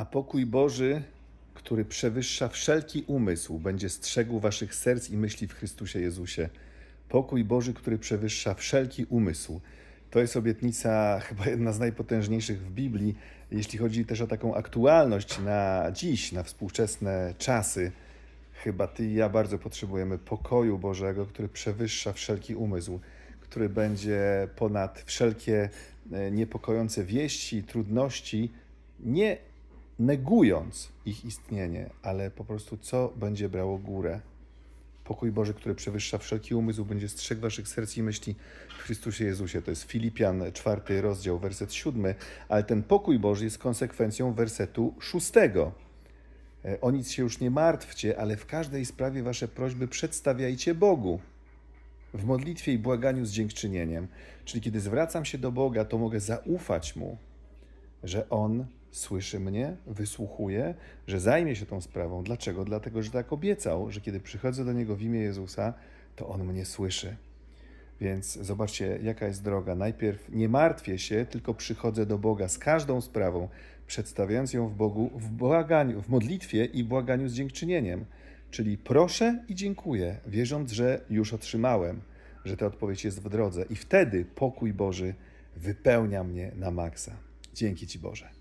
A pokój Boży, który przewyższa wszelki umysł, będzie strzegł waszych serc i myśli w Chrystusie Jezusie. Pokój Boży, który przewyższa wszelki umysł. To jest obietnica chyba jedna z najpotężniejszych w Biblii, jeśli chodzi też o taką aktualność na dziś, na współczesne czasy. Chyba ty i ja bardzo potrzebujemy pokoju Bożego, który przewyższa wszelki umysł, który będzie ponad wszelkie e, niepokojące wieści, trudności, nie negując ich istnienie, ale po prostu co będzie brało górę. Pokój Boży, który przewyższa wszelki umysł, będzie strzegł waszych serc i myśli w Chrystusie Jezusie. To jest Filipian, czwarty rozdział, werset siódmy, ale ten pokój Boży jest konsekwencją wersetu szóstego. E, O nic się już nie martwcie, ale w każdej sprawie wasze prośby przedstawiajcie Bogu. W modlitwie i błaganiu z dziękczynieniem. Czyli kiedy zwracam się do Boga, to mogę zaufać Mu, że On słyszy mnie, wysłuchuje, że zajmie się tą sprawą. Dlaczego? Dlatego, że tak obiecał, że kiedy przychodzę do Niego w imię Jezusa, to On mnie słyszy. Więc zobaczcie, jaka jest droga. Najpierw nie martwię się, tylko przychodzę do Boga z każdą sprawą, przedstawiając ją w Bogu w błaganiu, w modlitwie i błaganiu z dziękczynieniem. Czyli proszę i dziękuję, wierząc, że już otrzymałem, że ta odpowiedź jest w drodze. I wtedy pokój Boży wypełnia mnie na maksa. Dzięki Ci Boże.